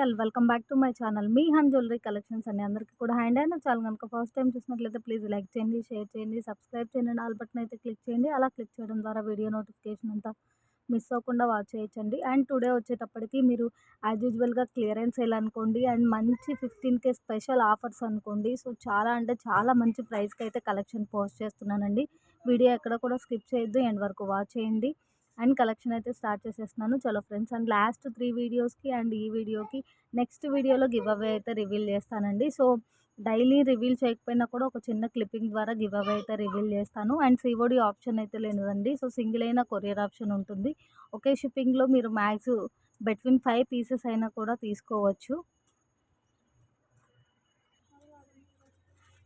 All welcome back to my channel. Me hand jewellery collections అండి అందరికీ కూడా hand అయిన ఛానల్ కనుక ఫస్ట్ టైం చూసినట్లయితే ప్లీజ్ లైక్ చేయండి షేర్ చేయండి సబ్స్క్రైబ్ చేయండి ఆల్ బటన్ అయితే క్లిక్ చేయండి. అలా క్లిక్ చేయడం ద్వారా వీడియో నోటిఫికేషన్ అంతా మిస్ అవ్వకుండా వాచ్ చేయొచ్చండి. అండ్ టుడే వచ్చేటప్పటికి మీరు యాజ్ యూజువల్గా క్లియరెన్స్ సేల్ అనుకోండి అండ్ మంచి ఫిఫ్టీన్ కే స్పెషల్ ఆఫర్స్ అనుకోండి. సో చాలా అంటే చాలా మంచి ప్రైస్కి అయితే కలెక్షన్ పోస్ట్ చేస్తున్నానండి. వీడియో ఎక్కడ కూడా స్కిప్ చేయొద్దు. ఎండ్ వరకు వాచ్ చేయండి. అండ్ కలెక్షన్ అయితే స్టార్ట్ చేసేస్తున్నాను. చలో ఫ్రెండ్స్ అండ్ లాస్ట్ త్రీ వీడియోస్కి అండ్ ఈ వీడియోకి నెక్స్ట్ వీడియోలో గివ్ అవే అయితే రివీల్ చేస్తానండి. సో డైలీ రివీల్ చేయకపోయినా కూడా ఒక చిన్న క్లిప్పింగ్ ద్వారా గివ్ అవే అయితే రివీల్ చేస్తాను. అండ్ సివోడి ఆప్షన్ అయితే లేదండి సో సింగిల్ అయినా కొరియర్ ఆప్షన్ ఉంటుంది. ఒకే షిప్పింగ్లో మీరు మ్యాక్స్ బిట్వీన్ ఫైవ్ పీసెస్ అయినా కూడా తీసుకోవచ్చు.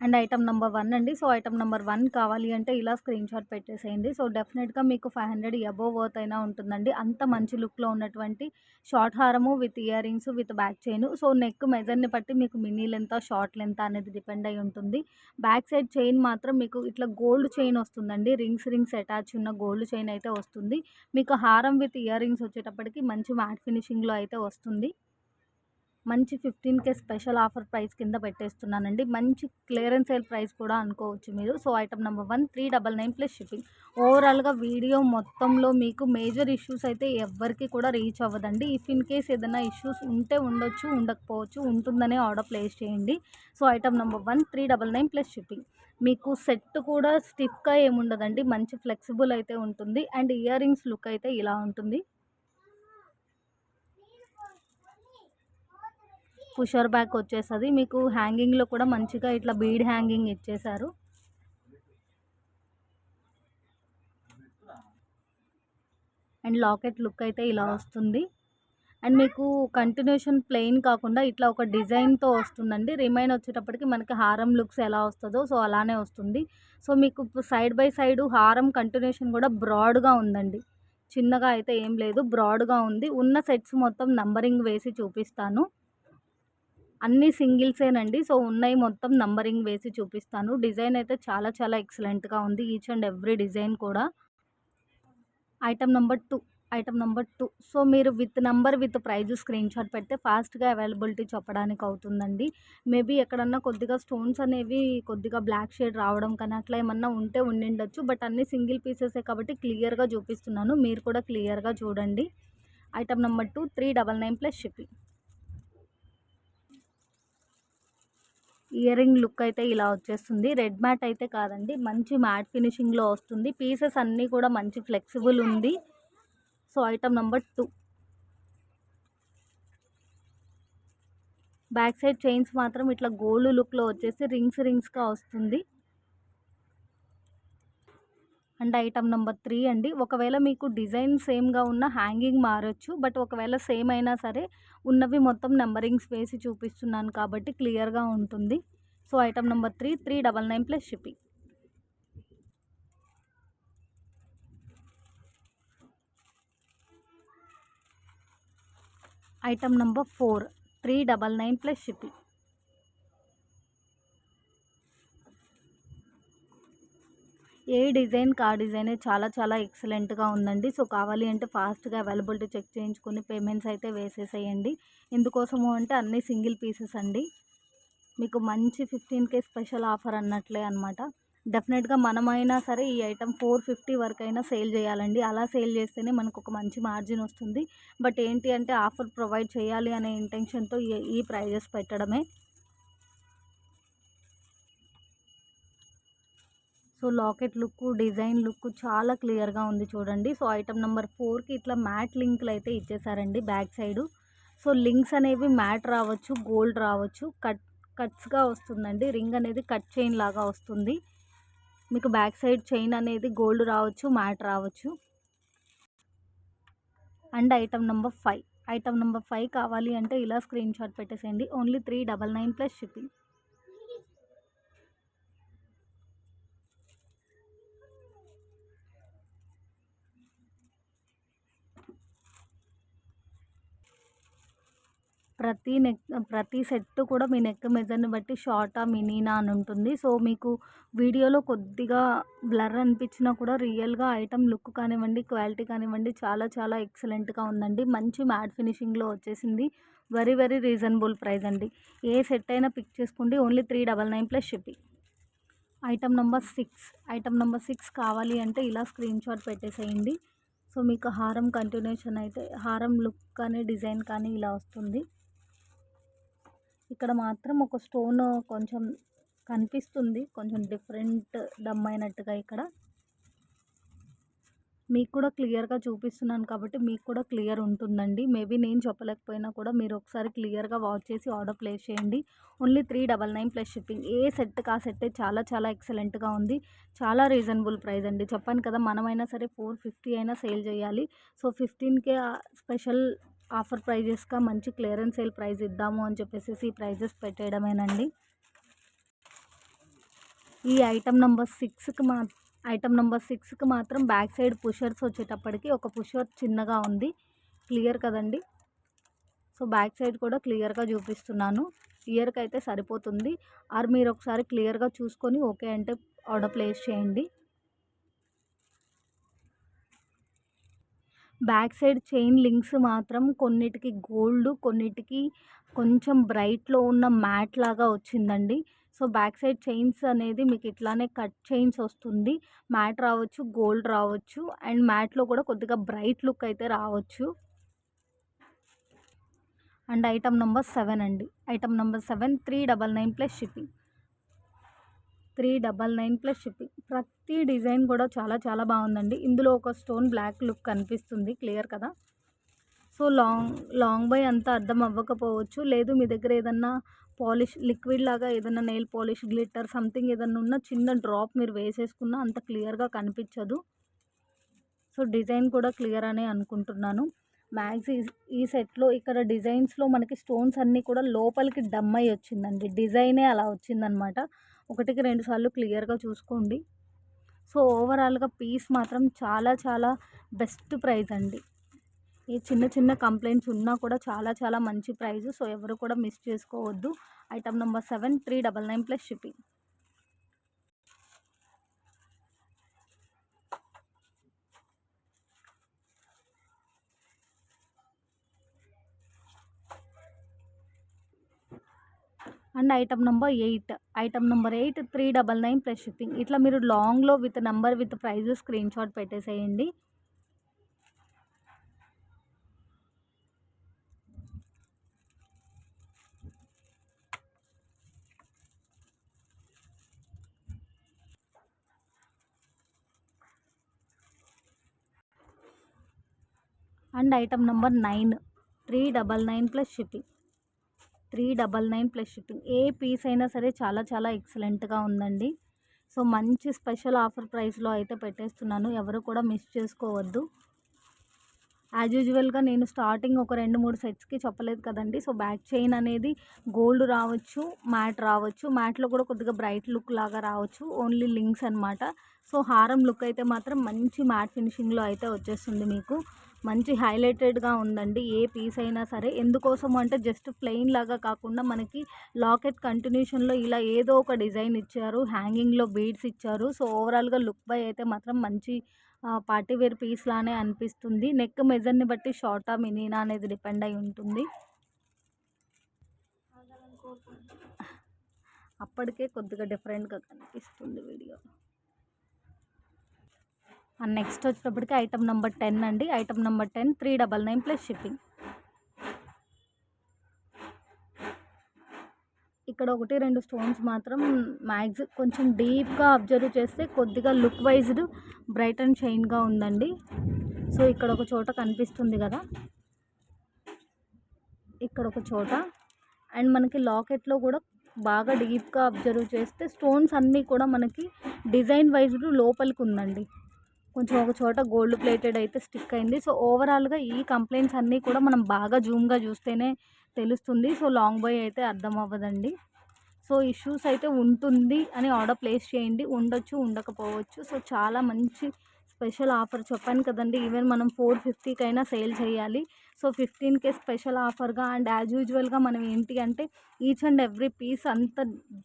అండ్ ఐటమ్ నెంబర్ వన్ అండి. సో ఐటమ్ నెంబర్ వన్ కావాలి అంటే ఇలా స్క్రీన్ షాట్ పెట్టేసేయండి. సో డెఫినెట్గా మీకు ఫైవ్ హండ్రెడ్ అబోవ్ వర్త్ అయినా ఉంటుందండి. అంత మంచి లుక్లో ఉన్నటువంటి షార్ట్ హారము with earrings with back chain. So neck మెజర్ని బట్టి మీకు మినీ లెంత్ షార్ట్ లెంత్ అనేది డిపెండ్ అయి ఉంటుంది. బ్యాక్ సైడ్ చైన్ మాత్రం మీకు ఇట్లా గోల్డ్ చైన్ వస్తుందండి. రింగ్స్ రింగ్స్ అటాచ్ ఉన్న గోల్డ్ చైన్ అయితే వస్తుంది. మీకు హారం విత్ ఇయర్ రింగ్స్ వచ్చేటప్పటికి మంచి మ్యాట్ ఫినిషింగ్లో అయితే వస్తుంది. మంచి fifteen K special offer price కింద పెట్టేస్తున్నానండి. మంచి క్లియరెన్స్ సేల్ ప్రైస్ కూడా అనుకోవచ్చు మీరు. So item number one three double nine plus shipping. ఓవరాల్గా వీడియో మొత్తంలో మీకు మేజర్ ఇష్యూస్ అయితే ఎవ్వరికి కూడా రీచ్ అవ్వదండి. ఇఫ్ ఇన్ కేస్ ఏదైనా ఇష్యూస్ ఉంటే ఉండొచ్చు ఉండకపోవచ్చు ఉంటుందనే ఆర్డర్ ప్లేస్ చేయండి. So item number one three double nine plus shipping. మీకు సెట్ కూడా స్టిఫ్గా ఏముండదండి. మంచి ఫ్లెక్సిబుల్ అయితే ఉంటుంది. అండ్ ఇయర్ రింగ్స్ లుక్ అయితే ఇలా ఉంటుంది. పుషర్ బ్యాక్ వచ్చేస్తుంది. మీకు హ్యాంగింగ్లో కూడా మంచిగా ఇట్లా బీడ్ హ్యాంగింగ్ ఇచ్చేసారు అండ్ లాకెట్ లుక్ అయితే ఇలా వస్తుంది. అండ్ మీకు కంటిన్యూషన్ ప్లెయిన్ కాకుండా ఇట్లా ఒక డిజైన్తో వస్తుందండి. రిమైన్ వచ్చేటప్పటికి మనకి హారం లుక్స్ ఎలా వస్తుందో సో అలానే వస్తుంది. సో మీకు సైడ్ బై సైడ్ హారం కంటిన్యూషన్ కూడా బ్రాడ్గా ఉందండి. చిన్నగా అయితే ఏం లేదు బ్రాడ్గా ఉంది. ఉన్న సెట్స్ మొత్తం నంబరింగ్ వేసి చూపిస్తాను. అన్ని సింగిల్సేనండి. సో ఉన్నాయి మొత్తం నంబరింగ్ వేసి చూపిస్తాను. డిజైన్ అయితే చాలా చాలా ఎక్సలెంట్గా ఉంది. ఈచ్ అండ్ ఎవ్రీ డిజైన్ కూడా. Item number two item number two. So మీరు with number with price screenshot పెడితే ఫాస్ట్గా అవైలబిలిటీ చెప్పడానికి అవుతుందండి. మేబీ ఎక్కడన్నా కొద్దిగా స్టోన్స్ అనేవి కొద్దిగా బ్లాక్ షేడ్ రావడం కానీ అట్లా ఏమన్నా ఉంటే ఉండిండొచ్చు. బట్ అన్ని సింగిల్ పీసెసే కాబట్టి క్లియర్గా చూపిస్తున్నాను. మీరు కూడా క్లియర్గా చూడండి. Item number two three double nine plus shipping. Earring look అయితే ఇలా వచ్చేస్తుంది. రెడ్ మ్యాట్ అయితే కాదండి. మంచి మ్యాట్ ఫినిషింగ్లో వస్తుంది. పీసెస్ అన్నీ కూడా మంచి ఫ్లెక్సిబుల్ ఉంది. So item number two. Back side chains మాత్రం ఇట్లా గోల్డ్ లుక్లో వచ్చేసి రింగ్స్ రింగ్స్గా వస్తుంది. అండ్ ఐటమ్ నెంబర్ త్రీ అండి. ఒకవేళ మీకు డిజైన్ సేమ్గా ఉన్న హ్యాంగింగ్ మారచ్చు. బట్ ఒకవేళ సేమ్ అయినా సరే ఉన్నవి మొత్తం నెంబరింగ్స్ వేసి చూపిస్తున్నాను కాబట్టి క్లియర్గా ఉంటుంది. So item number three three double nine plus shipping item number four three double nine plus shipping ఏ డిజైన్ కా డిజైన్ చాలా చాలా ఎక్సలెంట్గా ఉందండి. సో కావాలి అంటే ఫాస్ట్గా అవైలబిలిటీ చెక్ చేయించుకొని పేమెంట్స్ అయితే వేసేసేయండి. ఎందుకోసము అంటే అన్నీ సింగిల్ పీసెస్ అండి. మీకు మంచి ఫిఫ్టీన్ కే స్పెషల్ ఆఫర్ అన్నట్లే అనమాట డెఫినెట్గా మనమైనా సరే ఈ ఐటమ్ ఫోర్ ఫిఫ్టీ వరకు అయినా సేల్ చేయాలండి. అలా సేల్ చేస్తేనే మనకు ఒక మంచి మార్జిన్ వస్తుంది. బట్ ఏంటి అంటే ఆఫర్ ప్రొవైడ్ చేయాలి అనే ఇంటెన్షన్తో ఈ ప్రైజెస్ పెట్టడమే. So locket look design look చాలా క్లియర్గా ఉంది చూడండి. సో ఐటమ్ నెంబర్ ఫోర్కి ఇట్లా మ్యాట్ లింక్లు అయితే ఇచ్చేసారండి బ్యాక్ సైడు. సో లింక్స్ అనేవి మ్యాట్ రావచ్చు గోల్డ్ రావచ్చు. కట్ కట్స్గా వస్తుందండి. రింగ్ అనేది కట్ చైన్ లాగా వస్తుంది. మీకు బ్యాక్ సైడ్ చైన్ అనేది గోల్డ్ రావచ్చు మ్యాట్ రావచ్చు. And item number five. Item number five కావాలి అంటే ఇలా స్క్రీన్ షాట్ పెట్టేసేయండి. Only three double nine plus shipping. ప్రతి నెక్ ప్రతి సెట్ కూడా మీ నెక్ మెజర్ని బట్టి షార్టా మినీనా అని ఉంటుంది. సో మీకు వీడియోలో కొద్దిగా బ్లర్ అనిపించినా కూడా రియల్గా ఐటమ్ లుక్ కానివ్వండి క్వాలిటీ కానివ్వండి చాలా చాలా ఎక్సలెంట్గా ఉందండి. మంచి మ్యాట్ ఫినిషింగ్లో వచ్చేసింది. వెరీ వెరీ రీజనబుల్ ప్రైస్ అండి. ఏ సెట్ అయినా పిక్ చేసుకోండి. Only three double nine plus shipping. Item number six item number six కావాలి అంటే ఇలా స్క్రీన్ షాట్ పెట్టేసేయండి. సో మీకు హారం కంటిన్యూషన్ అయితే హారం లుక్ కానీ డిజైన్ కానీ ఇలా వస్తుంది. ఇక్కడ మాత్రం ఒక స్టోన్ కొంచెం కనిపిస్తుంది. కొంచెం డిఫరెంట్ డమ్ అయినట్టుగా ఇక్కడ. మీకు కూడా క్లియర్గా చూపిస్తున్నాను కాబట్టి మీకు కూడా క్లియర్ ఉంటుందండి. మేబీ నేను చెప్పలేకపోయినా కూడా మీరు ఒకసారి క్లియర్గా వాచ్ చేసి ఆర్డర్ ప్లేస్ చేయండి. Only three double nine plus shipping. ఏ సెట్కి ఆ సెట్ చాలా చాలా ఎక్సలెంట్గా ఉంది. చాలా రీజనబుల్ ప్రైస్ అండి. చెప్పాను కదా మనమైనా సరే ఫోర్ ఫిఫ్టీ అయినా సేల్ చేయాలి. So fifteen K special offer ప్రైజెస్గా మంచి క్లియరెన్స్ సేల్ ప్రైస్ ఇద్దాము అని చెప్పేసి ఈ ప్రైజెస్ పెట్టేయడమేనండి. ఈ ఐటమ్ నెంబర్ సిక్స్కి మా ఐటమ్ నెంబర్ సిక్స్కి మాత్రం బ్యాక్ సైడ్ పుషర్స్ వచ్చేటప్పటికి ఒక పుషర్ చిన్నగా ఉంది క్లియర్ కదండి? సో బ్యాక్ సైడ్ కూడా క్లియర్గా చూపిస్తున్నాను. ఇయర్కి అయితే సరిపోతుంది. ఆర్ మీరు ఒకసారి క్లియర్గా చూసుకొని ఓకే అంటే ఆర్డర్ ప్లేస్ చేయండి. బ్యాక్ సైడ్ చైన్ లింక్స్ మాత్రం కొన్నిటికి గోల్డ్ కొన్నిటికి కొంచెం బ్రైట్లో ఉన్న మ్యాట్ లాగా వచ్చిందండి. సో బ్యాక్ సైడ్ చైన్స్ అనేది మీకు ఇట్లానే కట్ చైన్స్ వస్తుంది. మ్యాట్ రావచ్చు గోల్డ్ రావచ్చు అండ్ మ్యాట్లో కూడా కొద్దిగా బ్రైట్ లుక్ అయితే రావచ్చు. అండ్ ఐటమ్ నెంబర్ సెవెన్ అండి. Item number seven three double nine plus shipping. Three double nine plus shipping. ప్రతి డిజైన్ కూడా చాలా చాలా బాగుందండి. ఇందులో ఒక స్టోన్ బ్లాక్ లుక్ కనిపిస్తుంది. క్లియర్ కదా? సో లాంగ్ లాంగ్ బై అంతా అర్థం అవ్వకపోవచ్చు. లేదు మీ దగ్గర ఏదన్నా పాలిష్ లిక్విడ్ లాగా ఏదైనా నెయిల్ పాలిష్ గ్లిట్టర్ సంథింగ్ ఏదన్నా ఉన్న చిన్న డ్రాప్ మీరు వేసేసుకున్నా అంత క్లియర్గా కనిపించదు. సో డిజైన్ కూడా క్లియర్ అనే అనుకుంటున్నాను. మ్యాక్స్ ఈ సెట్లో ఇక్కడ డిజైన్స్లో మనకి స్టోన్స్ అన్నీ కూడా లోపలికి డమ్ అయి వచ్చిందండి. డిజైనే అలా వచ్చిందనమాట. ఒకటికి రెండు సార్లు క్లియర్గా చూసుకోండి. సో ఓవరాల్గా పీస్ మాత్రం చాలా చాలా బెస్ట్ ప్రైస్ అండి. ఈ చిన్న చిన్న కంప్లైంట్స్ ఉన్నా కూడా చాలా చాలా మంచి ప్రైస్. సో ఎవరు కూడా మిస్ చేసుకోవద్దు. Item number seven three double nine plus shipping. And item number eight. Item number eight three double nine plus shipping. ఇట్లా మీరు లాంగ్లో with number with price screenshot పెట్టేసేయండి. And item number nine three double nine plus shipping. Three double nine plus shipping. A piece అయినా సరే చాలా చాలా ఎక్సలెంట్గా ఉందండి. So మంచి స్పెషల్ ఆఫర్ ప్రైస్లో అయితే పెట్టేస్తున్నాను. ఎవరు కూడా మిస్ చేసుకోవద్దు. యాజ్ యూజువల్గా నేను స్టార్టింగ్ ఒక రెండు మూడు సెట్స్కి చెప్పలేదు కదండి. సో బ్యాక్ చైన్ అనేది గోల్డ్ రావచ్చు మ్యాట్ రావచ్చు. మ్యాట్లో కూడా కొద్దిగా బ్రైట్ లుక్ లాగా రావచ్చు. ఓన్లీ లింక్స్ అనమాట సో హారం లుక్ అయితే మాత్రం మంచి మ్యాట్ ఫినిషింగ్లో అయితే వచ్చేస్తుంది మీకు. మంచి హైలైటెడ్గా ఉందండి. ఏ పీస్ అయినా సరే ఎందుకోసం అంటే జస్ట్ ప్లెయిన్ లాగా కాకుండా మనకి లాకెట్ కంటిన్యూషన్లో ఇలా ఏదో ఒక డిజైన్ ఇచ్చారు హ్యాంగింగ్లో బీడ్స్ ఇచ్చారు. సో ఓవరాల్గా లుక్ బై అయితే మాత్రం మంచి పార్టీ వేర్ పీస్ లానే అనిపిస్తుంది. నెక్ మెజర్ని బట్టి షార్టా మినీనా అనేది డిపెండ్ అయి ఉంటుంది. అప్పటికే కొద్దిగా డిఫరెంట్గా కనిపిస్తుంది వీడియో. అండ్ నెక్స్ట్ వచ్చేటప్పటికి ఐటమ్ నెంబర్ టెన్ అండి. Item number ten three double nine plus shipping. ఇక్కడ ఒకటి రెండు స్టోన్స్ మాత్రం మ్యాక్స్ కొంచెం డీప్గా అబ్జర్వ్ చేస్తే కొద్దిగా లుక్ వైజ్డ్ బ్రైట్ అండ్ షైన్గా ఉందండి. సో ఇక్కడ ఒక చోట కనిపిస్తుంది కదా. ఇక్కడ ఒక చోట. అండ్ మనకి లాకెట్లో కూడా బాగా డీప్గా అబ్జర్వ్ చేస్తే స్టోన్స్ అన్నీ కూడా మనకి డిజైన్ వైజ్డ్ లోపలికి ఉందండి. కొంచెం ఒక చోట గోల్డ్ ప్లేటెడ్ అయితే స్టిక్ అయింది. సో ఓవరాల్గా ఈ కంప్లైంట్స్ అన్నీ కూడా మనం బాగా జూమ్గా చూస్తేనే తెలుస్తుంది. సో లాంగ్ బాయ్ అయితే అర్థం అవ్వదండి. సో ఇష్యూస్ అయితే ఉంటుంది అని ఆర్డర్ ప్లేస్ చేయండి. ఉండొచ్చు ఉండకపోవచ్చు. సో చాలా మంచి స్పెషల్ ఆఫర్ చెప్పాను కదండి. ఈవెన్ మనం ఫోర్ ఫిఫ్టీకైనా సేల్ చేయాలి. సో ఫిఫ్టీన్కే స్పెషల్ ఆఫర్గా అండ్ యాజ్ యూజువల్గా మనం ఏంటి అంటే ఈచ్ అండ్ ఎవ్రీ పీస్ అంత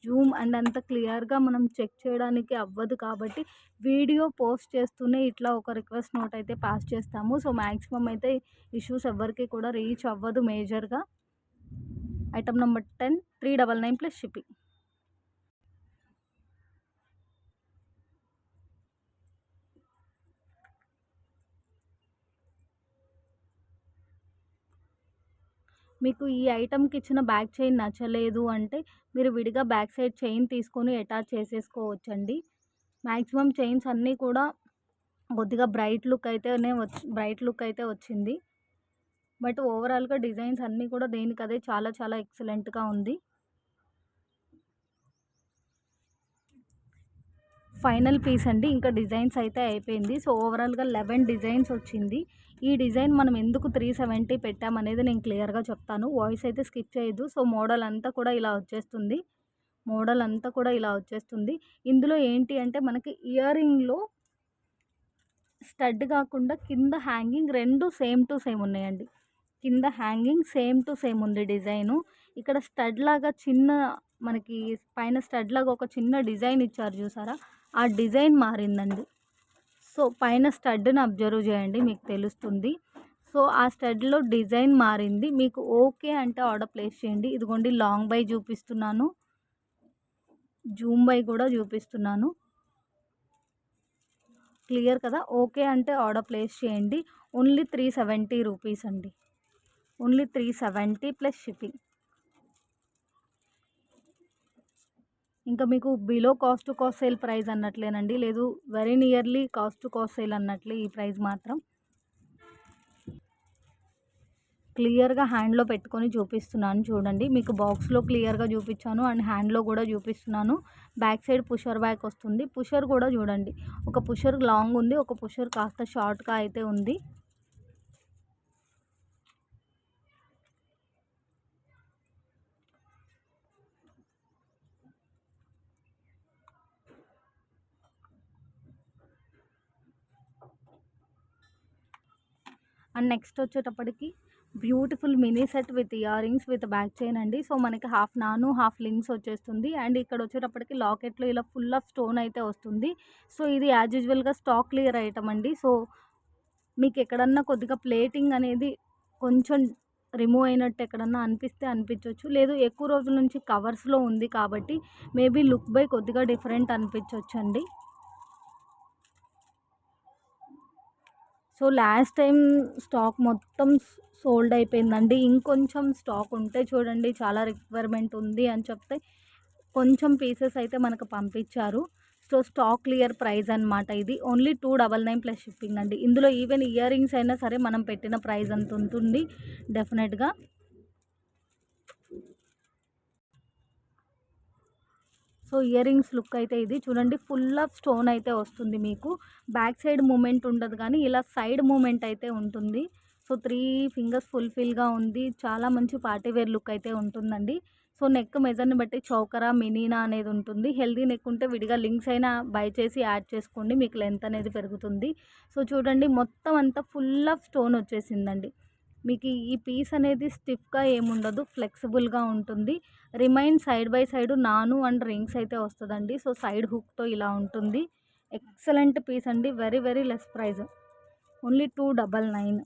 జూమ్ అండ్ అంత క్లియర్గా మనం చెక్ చేయడానికి అవ్వదు కాబట్టి వీడియో పోస్ట్ చేస్తూనే ఇట్లా ఒక రిక్వెస్ట్ నోట్ అయితే పాస్ చేస్తాము. సో మ్యాక్సిమం అయితే ఇష్యూస్ ఎవరికి కూడా రీచ్ అవ్వదు మేజర్గా. Item number ten three double nine plus shipping. మీకు ఈ ఐటమ్కి ఇచ్చిన బ్యాక్ చైన్ నచ్చలేదు అంటే మీరు విడిగా బ్యాక్ సైడ్ చైన్ తీసుకొని అటాచ్ చేసేసుకోవచ్చండి. మ్యాక్సిమం చైన్స్ అన్నీ కూడా కొద్దిగా బ్రైట్ లుక్ అయితేనే వచ్చి బ్రైట్ లుక్ అయితే వచ్చింది. బట్ ఓవరాల్గా డిజైన్స్ అన్నీ కూడా దేనికదే చాలా చాలా ఎక్సలెంట్గా ఉంది. ఫైనల్ పీస్ అండి. ఇంకా డిజైన్స్ అయితే అయిపోయింది. సో ఓవరాల్గా లెవెన్ డిజైన్స్ వచ్చింది. ఈ డిజైన్ మనం ఎందుకు త్రీ సెవెంటీ పెట్టామనేది నేను క్లియర్గా చెప్తాను. వాయిస్ అయితే స్కిప్ చేయదు సో మోడల్ అంతా కూడా ఇలా వచ్చేస్తుంది. మోడల్ అంతా కూడా ఇలా వచ్చేస్తుంది. ఇందులో ఏంటి అంటే మనకి ఇయర్ రింగ్లో స్టడ్ కాకుండా కింద హ్యాంగింగ్ రెండు సేమ్ టు సేమ్ ఉన్నాయండి. కింద హ్యాంగింగ్ సేమ్ టు సేమ్ ఉంది డిజైను. ఇక్కడ స్టడ్ లాగా చిన్న మనకి పైన స్టడ్ లాగా ఒక చిన్న డిజైన్ ఇచ్చారు చూసారా? ఆ డిజైన్ మారిందండి. సో పైన స్టడ్ని అబ్జర్వ్ చేయండి మీకు తెలుస్తుంది. సో ఆ స్టడ్లో డిజైన్ మారింది. మీకు ఓకే అంటే ఆర్డర్ ప్లేస్ చేయండి. ఇదిగోండి లాంగ్ బై చూపిస్తున్నాను. జూమ్ బై కూడా చూపిస్తున్నాను. క్లియర్ కదా? ఓకే అంటే ఆర్డర్ ప్లేస్ చేయండి. ఓన్లీ త్రీ సెవెంటీ రూపీస్ అండి. Only three seventy plus shipping. ఇంకా మీకు below cost to cost sale price అన్నట్లేనండి. లేదు very nearly cost to cost sale అన్నట్లే ఈ ప్రైస్ మాత్రం. క్లియర్గా హ్యాండ్లో పెట్టుకొని చూపిస్తున్నాను చూడండి. మీకు బాక్స్లో క్లియర్గా చూపించాను అండ్ హ్యాండ్లో కూడా చూపిస్తున్నాను. బ్యాక్ సైడ్ పుషర్ బ్యాక్ వస్తుంది. పుషర్ కూడా చూడండి. ఒక పుషర్ లాంగ్ ఉంది ఒక పుషర్ కాస్త షార్ట్గా అయితే ఉంది. అండ్ నెక్స్ట్ వచ్చేటప్పటికి beautiful mini set with ear rings with back chain అండి. సో మనకి హాఫ్ నాను హాఫ్ లింక్స్ వచ్చేస్తుంది. అండ్ ఇక్కడ వచ్చేటప్పటికి లాకెట్లో ఇలా ఫుల్ ఆఫ్ స్టోన్ అయితే వస్తుంది. సో ఇది యాజ్ యూజువల్గా స్టాక్ క్లియర్ ఐటమ్ అండి. సో మీకు ఎక్కడన్నా కొద్దిగా ప్లేటింగ్ అనేది కొంచెం రిమూవ్ అయినట్టు ఎక్కడన్నా అనిపిస్తే అనిపించవచ్చు లేదు ఎక్కువ రోజుల నుంచి కవర్స్లో ఉంది కాబట్టి మేబీ లుక్ బై కొద్దిగా డిఫరెంట్ అనిపించవచ్చు అండి సో లాస్ట్ టైం స్టాక్ మొత్తం సోల్డ్ అయిపోయిందండి. ఇంకొంచెం స్టాక్ ఉంటే చూడండి చాలా రిక్వైర్మెంట్ ఉంది అని చెప్తే కొంచెం పీసెస్ అయితే మనకు పంపించారు. సో స్టాక్ క్లియర్ ప్రైస్ అనమాట ఇది. Only two double nine plus shipping అండి. ఇందులో ఈవెన్ ఇయర్ రింగ్స్ అయినా సరే మనం పెట్టిన ప్రైస్ అంత ఉంటుంది డెఫినెట్గా. సో ఇయర్ రింగ్స్ లుక్ అయితే ఇది. చూడండి ఫుల్ ఆఫ్ స్టోన్ అయితే వస్తుంది మీకు. బ్యాక్ సైడ్ మూమెంట్ ఉండదు కానీ ఇలా సైడ్ మూమెంట్ అయితే ఉంటుంది. సో త్రీ ఫింగర్స్ ఫుల్ఫిల్గా ఉంది. చాలా మంచి పార్టీవేర్ లుక్ అయితే ఉంటుందండి. సో నెక్ మెజర్ని బట్టి చౌకరా మినీనా అనేది ఉంటుంది. హెల్దీ నెక్ ఉంటే విడిగా లింక్స్ అయినా బై చేసి యాడ్ చేసుకోండి. మీకు లెంత్ అనేది పెరుగుతుంది. సో చూడండి మొత్తం అంతా ఫుల్ ఆఫ్ స్టోన్ వచ్చేసిందండి. మీకు ఈ పీస్ అనేది స్టిఫ్గా ఏముండదు ఫ్లెక్సిబుల్గా ఉంటుంది. రిమైన్ సైడ్ బై సైడ్ నాను అండ్ రింగ్స్ అయితే వస్తుందండి. సో సైడ్ హుక్తో ఇలా ఉంటుంది. ఎక్సలెంట్ పీస్ అండి. Very very less price only two double nine.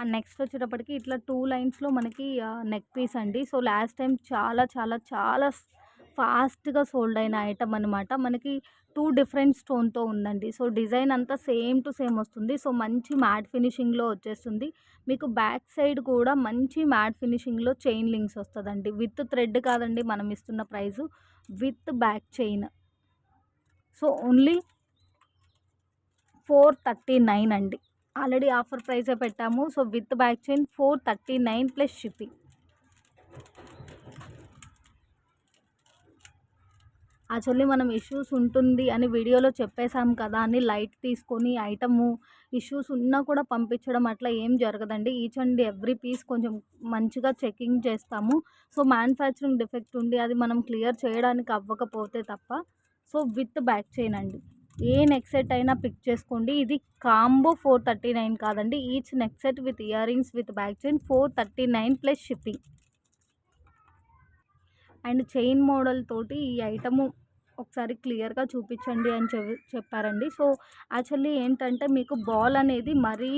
And next వచ్చేటప్పటికి ఇట్లా టూ లైన్స్లో మనకి నెక్ పీస్ అండి. సో లాస్ట్ టైం చాలా చాలా చాలా ఫాస్ట్గా సోల్డ్ అయిన ఐటమ్ అనమాట మనకి టూ డిఫరెంట్ స్టోన్తో ఉందండి. సో డిజైన్ అంతా సేమ్ టు సేమ్ వస్తుంది. సో మంచి మ్యాట్ ఫినిషింగ్లో వచ్చేస్తుంది. మీకు బ్యాక్ సైడ్ కూడా మంచి మ్యాట్ ఫినిషింగ్లో చైన్ లింక్స్ వస్తుందండి. విత్ థ్రెడ్ కాదండి మనం ఇస్తున్న price. With back chain. So only four thirty nine అండి. ఆల్రెడీ ఆఫర్ ప్రైజే పెట్టాము. So with back chain four thirty nine plus shipping. Actually మనం ఇష్యూస్ ఉంటుంది అని వీడియోలో చెప్పేశాం కదా అని లైట్ తీసుకొని ఐటము ఇష్యూస్ ఉన్నా కూడా పంపించడం అట్లా ఏం జరగదండి. ఈచ్ అండ్ ఎవ్రీ పీస్ కొంచెం మంచిగా చెకింగ్ చేస్తాము. సో మ్యానుఫ్యాక్చరింగ్ డిఫెక్ట్ ఉండి అది మనం క్లియర్ చేయడానికి అవ్వకపోతే తప్ప సో విత్ బ్యాక్ చైన్ అండి. ఏ నెక్ సెట్ అయినా పిక్ చేసుకోండి. ఇది కాంబో ఫోర్ థర్టీ నైన్ కాదండి. Each neck set with ear rings with back chain four thirty nine plus shipping. And chain model తోటి ఈ ఐటము ఒకసారి క్లియర్గా చూపించండి అని చె చెప్పారండి. సో యాక్చువల్లీ ఏంటంటే మీకు బాల్ అనేది మరీ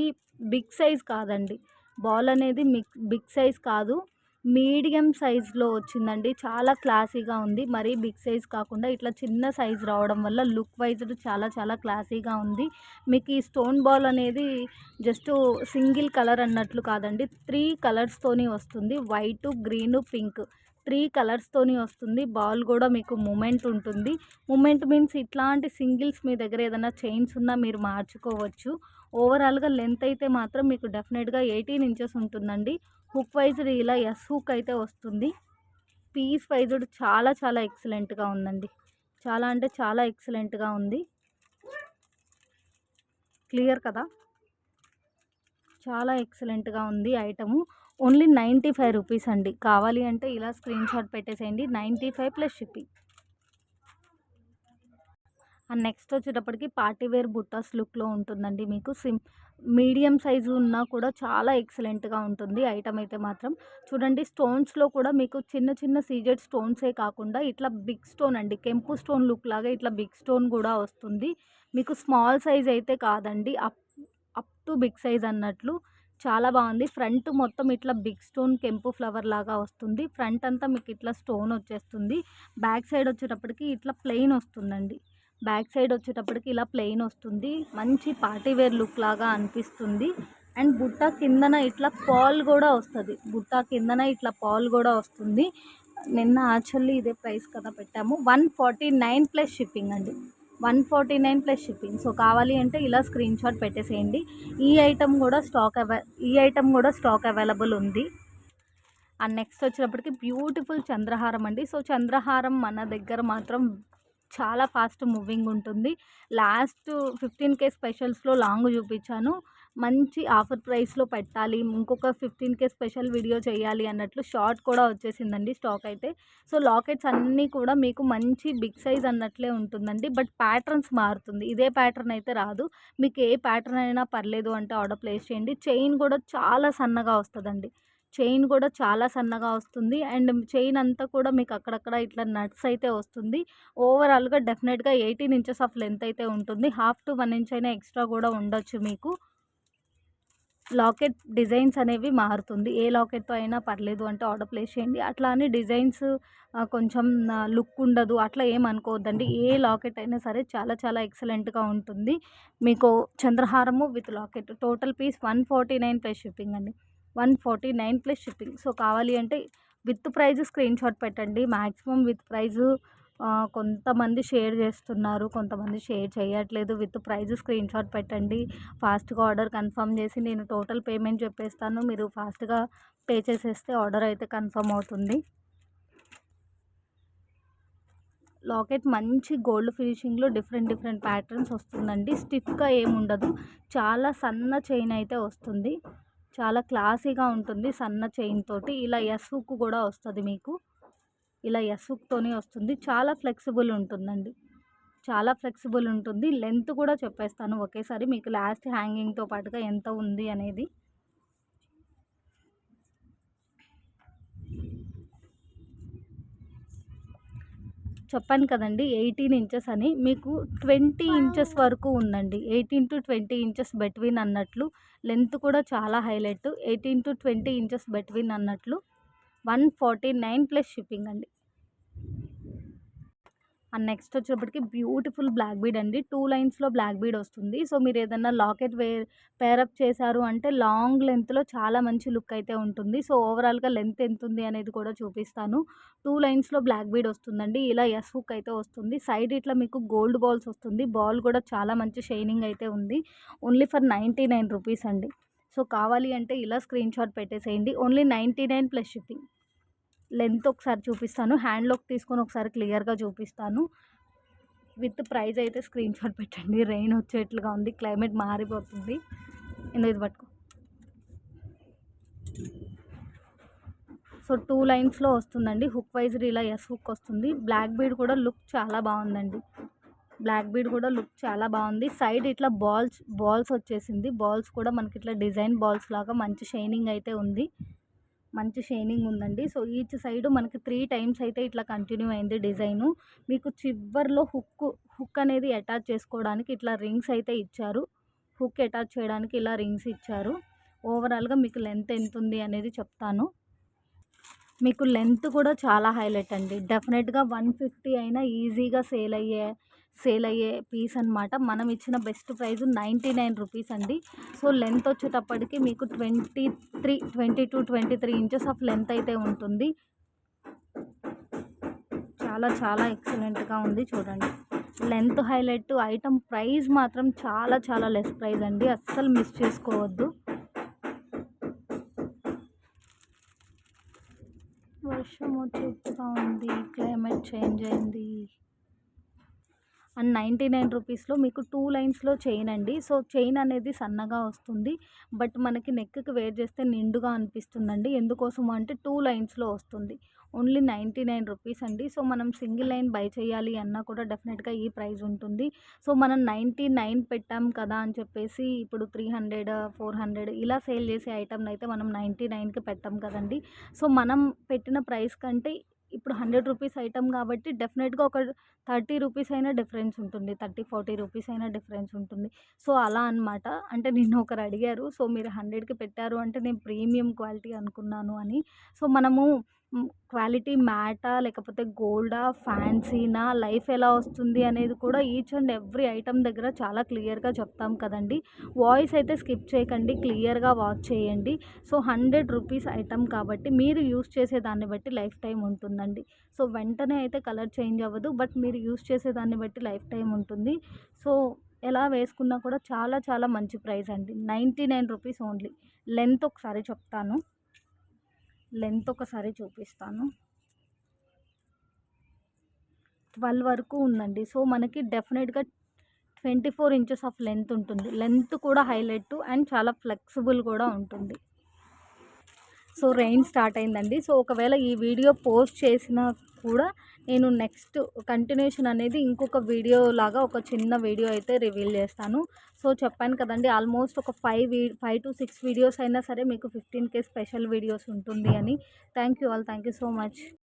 బిగ్ సైజ్ కాదండి. బాల్ అనేది మిక్ బిగ్ సైజ్ కాదు. మీడియం సైజ్లో వచ్చిందండి. చాలా క్లాసీగా ఉంది. మరీ బిగ్ సైజ్ కాకుండా ఇట్లా చిన్న సైజ్ రావడం వల్ల లుక్ వైజ్ చాలా చాలా క్లాసీగా ఉంది. మీకు ఈ స్టోన్ బాల్ అనేది జస్ట్ సింగిల్ కలర్ అన్నట్లు కాదండి. త్రీ కలర్స్తోని వస్తుంది. White green pink. త్రీ కలర్స్తోని వస్తుంది. బాల్ కూడా మీకు మూమెంట్ ఉంటుంది. మూమెంట్ మీన్స్ ఇట్లాంటి సింగిల్స్ మీ దగ్గర ఏదైనా చైన్స్ ఉన్నా మీరు మార్చుకోవచ్చు. ఓవరాల్గా లెంత్ అయితే మాత్రం మీకు డెఫినెట్గా ఎయిటీన్ ఇంచెస్ ఉంటుందండి. హుక్ వైజ్డ్ ఇలా ఎస్ హుక్ అయితే వస్తుంది. పీస్ వైజ్డ్ చాలా చాలా ఎక్సలెంట్గా ఉందండి. చాలా అంటే చాలా ఎక్సలెంట్గా ఉంది. క్లియర్ కదా? చాలా ఎక్సలెంట్గా ఉంది item. Only ninety five rupees అండి. కావాలి అంటే ఇలా స్క్రీన్ షాట్ పెట్టేసేయండి. Ninety five plus shipping. And next వచ్చేటప్పటికి పార్టీవేర్ బుట్టాస్ లుక్లో ఉంటుందండి మీకు. సిమ్ మీడియం సైజు ఉన్నా కూడా చాలా ఎక్సలెంట్గా ఉంటుంది. ఐటమ్ అయితే మాత్రం చూడండి స్టోన్స్లో కూడా మీకు చిన్న చిన్న సీజెడ్ స్టోన్సే కాకుండా ఇట్లా బిగ్ స్టోన్ అండి. కెంపు స్టోన్ లుక్ లాగా ఇట్లా బిగ్ స్టోన్ కూడా వస్తుంది. మీకు స్మాల్ సైజ్ అయితే కాదండి. Up up to big size అన్నట్లు చాలా బాగుంది. ఫ్రంట్ మొత్తం ఇట్లా బిగ్ స్టోన్ కెంపు ఫ్లవర్ లాగా వస్తుంది. ఫ్రంట్ అంతా మీకు ఇట్లా స్టోన్ వచ్చేస్తుంది. బ్యాక్ సైడ్ వచ్చేటప్పటికి ఇట్లా ప్లెయిన్ వస్తుందండి. బ్యాక్ సైడ్ వచ్చేటప్పటికి ఇలా ప్లెయిన్ వస్తుంది. మంచి పార్టీ వేర్ లుక్ లాగా అనిపిస్తుంది. అండ్ బుట్ట కిందన ఇట్లా పాల్ కూడా వస్తుంది. బుట్ట కిందన ఇట్లా పాల్ కూడా వస్తుంది. నిన్న యాక్చువల్లీ ఇదే ప్రైస్ కదా పెట్టాము. One forty nine plus shipping అండి. One forty nine plus shipping. So కావాలి అంటే ఇలా స్క్రీన్ షాట్ పెట్టేసేయండి. ఈ ఐటమ్ కూడా స్టాక్ అవై ఈ ఐటమ్ కూడా స్టాక్ అవైలబుల్ ఉంది. అండ్ నెక్స్ట్ వచ్చినప్పటికి బ్యూటిఫుల్ చంద్రహారం అండి. సో చంద్రహారం మన దగ్గర మాత్రం చాలా ఫాస్ట్ మూవింగ్ ఉంటుంది. లాస్ట్ ఫిఫ్టీన్ కే స్పెషల్స్లో లాంగ్ చూపించాను. మంచి ఆఫర్ ప్రైస్లో పెట్టాలి. ఇంకొక ఫిఫ్టీన్ కే స్పెషల్ వీడియో చేయాలి అన్నట్లు షార్ట్ కూడా వచ్చేసిందండి స్టాక్ అయితే. సో లాకెట్స్ అన్నీ కూడా మీకు మంచి బిగ్ సైజ్ అన్నట్లే ఉంటుందండి. బట్ ప్యాటర్న్స్ మారుతుంది. ఇదే ప్యాటర్న్ అయితే రాదు. మీకు ఏ ప్యాటర్న్ అయినా పర్లేదు అంటే ఆర్డర్ ప్లేస్ చేయండి. చైన్ కూడా చాలా సన్నగా వస్తుందండి. చైన్ కూడా చాలా సన్నగా వస్తుంది. అండ్ చైన్ అంతా కూడా మీకు అక్కడక్కడ ఇట్లా నట్స్ అయితే వస్తుంది. ఓవరాల్గా డెఫినెట్గా ఎయిటీన్ ఇంచెస్ ఆఫ్ లెంత్ అయితే ఉంటుంది. హాఫ్ టు వన్ ఇంచ్ అయినా ఎక్స్ట్రా కూడా ఉండొచ్చు మీకు. లాకెట్ డిజైన్స్ అనేవి మారుతుంది. ఏ లాకెట్తో అయినా పర్లేదు అంటే ఆర్డర్ ప్లేస్ చేయండి. అట్లా అని డిజైన్స్ కొంచెం లుక్ ఉండదు. అట్లా ఏం అనుకోవద్దండి. ఏ లాకెట్ అయినా సరే చాలా చాలా ఎక్సలెంట్గా ఉంటుంది. మీకు చంద్రహారము with locket. Total piece one forty nine plus shipping అండి. One forty nine plus shipping. So కావాలి అంటే విత్ ప్రైజ్ స్క్రీన్ షాట్ పెట్టండి. మ్యాక్సిమం విత్ ప్రైజు కొంతమంది షేర్ చేస్తున్నారు కొంతమంది షేర్ చేయట్లేదు. విత్ ప్రైజ్ స్క్రీన్ షాట్ పెట్టండి. ఫాస్ట్గా ఆర్డర్ కన్ఫర్మ్ చేసి నేను టోటల్ పేమెంట్ చెప్పేస్తాను. మీరు ఫాస్ట్గా పే చేసేస్తే ఆర్డర్ అయితే కన్ఫర్మ్ అవుతుంది. లాకెట్ మంచి గోల్డ్ ఫినిషింగ్లో డిఫరెంట్ డిఫరెంట్ ప్యాటర్న్స్ వస్తుందండి. స్టిఫ్గా ఏముండదు చాలా సన్న చైన్ అయితే వస్తుంది. చాలా క్లాసీగా ఉంటుంది సన్న చైన్ తోటి. ఇలా ఎస్ హుక్ కూడా వస్తుంది మీకు. ఇలా ఎస్ హుక్తోనే వస్తుంది. చాలా ఫ్లెక్సిబుల్ ఉంటుందండి. చాలా ఫ్లెక్సిబుల్ ఉంటుంది. లెంత్ కూడా చెప్పేస్తాను. ఒకేసారి మీకు లాస్ట్ హ్యాంగింగ్తో పాటుగా ఎంత ఉంది అనేది. చెప్పాను కదండి ఎయిటీన్ ఇంచెస్ అని. మీకు ట్వంటీ ఇంచెస్ వరకు ఉందండి. Eighteen to twenty inches between అన్నట్లు లెంత్ కూడా చాలా highlight. Eighteen to twenty inches between అన్నట్లు one forty nine plus shipping అండి. అండ్ నెక్స్ట్ వచ్చేటప్పటికి బ్యూటిఫుల్ బ్లాక్ బీడ్ అండి. టూ లైన్స్లో బ్లాక్ బీడ్ వస్తుంది. సో మీరు ఏదైనా లాకెట్ వే పేరప్ చేశారు అంటే లాంగ్ లెంత్లో చాలా మంచి లుక్ అయితే ఉంటుంది. సో ఓవరాల్గా లెంత్ ఎంత ఉంది అనేది కూడా చూపిస్తాను. టూ లైన్స్లో బ్లాక్ బీడ్ వస్తుందండి. ఇలా ఎస్ హుక్ అయితే వస్తుంది. సైడ్ ఇట్లా మీకు గోల్డ్ బాల్స్ వస్తుంది. బాల్ కూడా చాలా మంచి షైనింగ్ అయితే ఉంది. Only for ninety nine rupees అండి. సో కావాలి అంటే ఇలా స్క్రీన్ షాట్ పెట్టేసేయండి. Only ninety nine plus shipping. Length ఒకసారి చూపిస్తాను. హ్యాండ్లోకి తీసుకొని ఒకసారి క్లియర్గా చూపిస్తాను. విత్ ప్రైస్ అయితే స్క్రీన్ షాట్ పెట్టండి. రెయిన్ వచ్చేట్లుగా ఉంది. క్లైమేట్ మారిపోతుంది. ఎందుకు ఇది పట్టుకో. సో టూ లైన్స్లో వస్తుందండి. హుక్ వైజ్ రీలా ఎస్ హుక్ వస్తుంది. బ్లాక్ బీడ్ కూడా లుక్ చాలా బాగుందండి. బ్లాక్ బీడ్ కూడా లుక్ చాలా బాగుంది. సైడ్ ఇట్లా బాల్స్ బాల్స్ వచ్చేసింది. బాల్స్ కూడా మనకి ఇట్లా డిజైన్ బాల్స్ లాగా మంచి షైనింగ్ అయితే ఉంది. మంచి షైనింగ్ ఉందండి. సో ఈచ్ సైడ్ మనకి త్రీ టైమ్స్ అయితే ఇట్లా కంటిన్యూ అయింది డిజైను. మీకు చివర్లో హుక్ హుక్ అనేది అటాచ్ చేసుకోవడానికి ఇట్లా రింగ్స్ అయితే ఇచ్చారు. హుక్ అటాచ్ చేయడానికి ఇలా రింగ్స్ ఇచ్చారు. ఓవరాల్గా మీకు లెంత్ ఎంత ఉంది అనేది చెప్తాను. మీకు లెంత్ కూడా చాలా హైలైట్ అండి. డెఫినెట్గా వన్ ఫిఫ్టీ అయినా ఈజీగా సేల్ అయ్యే సేల్ అయ్యే పీస్ అనమాట మనం ఇచ్చిన best price ninety nine rupees అండి సో లెంత్ వచ్చేటప్పటికి మీకు twenty three twenty two twenty three inches of length అయితే ఉంటుంది. చాలా చాలా ఎక్సలెంట్గా ఉంది చూడండి. లెంత్ హైలైట్ ఐటమ్ ప్రైస్ మాత్రం చాలా చాలా లెస్ ప్రైస్ అండి అస్సలు మిస్ చేసుకోవద్దు. వర్షం వచ్చేట్టుగా ఉంది క్లైమేట్ చేంజ్ అయింది. అండ్ నైంటీ నైన్ రూపీస్లో మీకు టూ లైన్స్లో చైన్ అండి. సో చైన్ అనేది సన్నగా వస్తుంది. బట్ మనకి నెక్కి వేర్ చేస్తే నిండుగా అనిపిస్తుందండి. ఎందుకోసం అంటే టూ లైన్స్లో వస్తుంది. ఓన్లీ నైంటీ నైన్ రూపీస్ అండి. సో మనం సింగిల్ లైన్ బై చేయాలి అన్నా కూడా డెఫినెట్గా ఈ ప్రైస్ ఉంటుంది. సో మనం నైంటీ నైన్ పెట్టాం కదా అని చెప్పేసి ఇప్పుడు త్రీ హండ్రెడ్ ఫోర్ హండ్రెడ్ ఇలా సేల్ చేసే ఐటమ్ని అయితే మనం నైంటీ నైన్కి పెట్టాం కదండి. సో మనం పెట్టిన ప్రైస్ కంటే ఇప్పుడు హండ్రెడ్ రూపీస్ ఐటమ్ కాబట్టి డెఫినెట్గా ఒక థర్టీ రూపీస్ అయినా డిఫరెన్స్ ఉంటుంది. థర్టీ ఫార్టీ రూపీస్ అయినా డిఫరెన్స్ ఉంటుంది. సో అలా అనమాట అంటే నిన్న ఒకరు అడిగారు. సో మీరు హండ్రెడ్కి పెట్టారు అంటే నేను ప్రీమియం క్వాలిటీ అనుకున్నాను అని. సో మనము క్వాలిటీ మ్యాటా? లేకపోతే గోల్డా? ఫ్యాన్సీనా? లైఫ్ ఎలా వస్తుంది అనేది కూడా ఈచ్ అండ్ ఎవ్రీ ఐటమ్ దగ్గర చాలా క్లియర్గా చెప్తాం కదండి. వాయిస్ అయితే స్కిప్ చేయకండి. క్లియర్గా వాచ్ చేయండి. సో హండ్రెడ్ రూపీస్ ఐటమ్ కాబట్టి మీరు యూస్ చేసే దాన్ని బట్టి లైఫ్ టైం ఉంటుందండి. సో వెంటనే అయితే కలర్ చేంజ్ అవ్వదు. బట్ మీరు యూస్ చేసే దాన్ని బట్టి లైఫ్ టైం ఉంటుంది. సో ఎలా వేసుకున్నా కూడా చాలా చాలా మంచి ప్రైస్ అండి. Ninety nine rupees only. Length ఒకసారి చెప్తాను. లెంత్ ఒకసారి చూపిస్తాను. ట్వెల్వ్ వరకు ఉందండి. సో మనకి డెఫినెట్గా twenty four inches of length ఉంటుంది. లెంత్ కూడా హైలైట్ అండ్ చాలా ఫ్లెక్సిబుల్ కూడా ఉంటుంది. సో రెయిన్ స్టార్ట్ అయిందండి. సో ఒకవేళ ఈ వీడియో పోస్ట్ చేసినా కూడా నేను నెక్స్ట్ కంటిన్యూషన్ అనేది ఇంకొక వీడియో లాగా ఒక చిన్న వీడియో అయితే రివీల్ చేస్తాను. సో చెప్పాను కదండి ఆల్మోస్ట్ ఒక five five to six videos అయినా సరే మీకు ఫిఫ్టీన్ కే స్పెషల్ వీడియోస్ ఉంటుంది అని. Thank you all thank you so much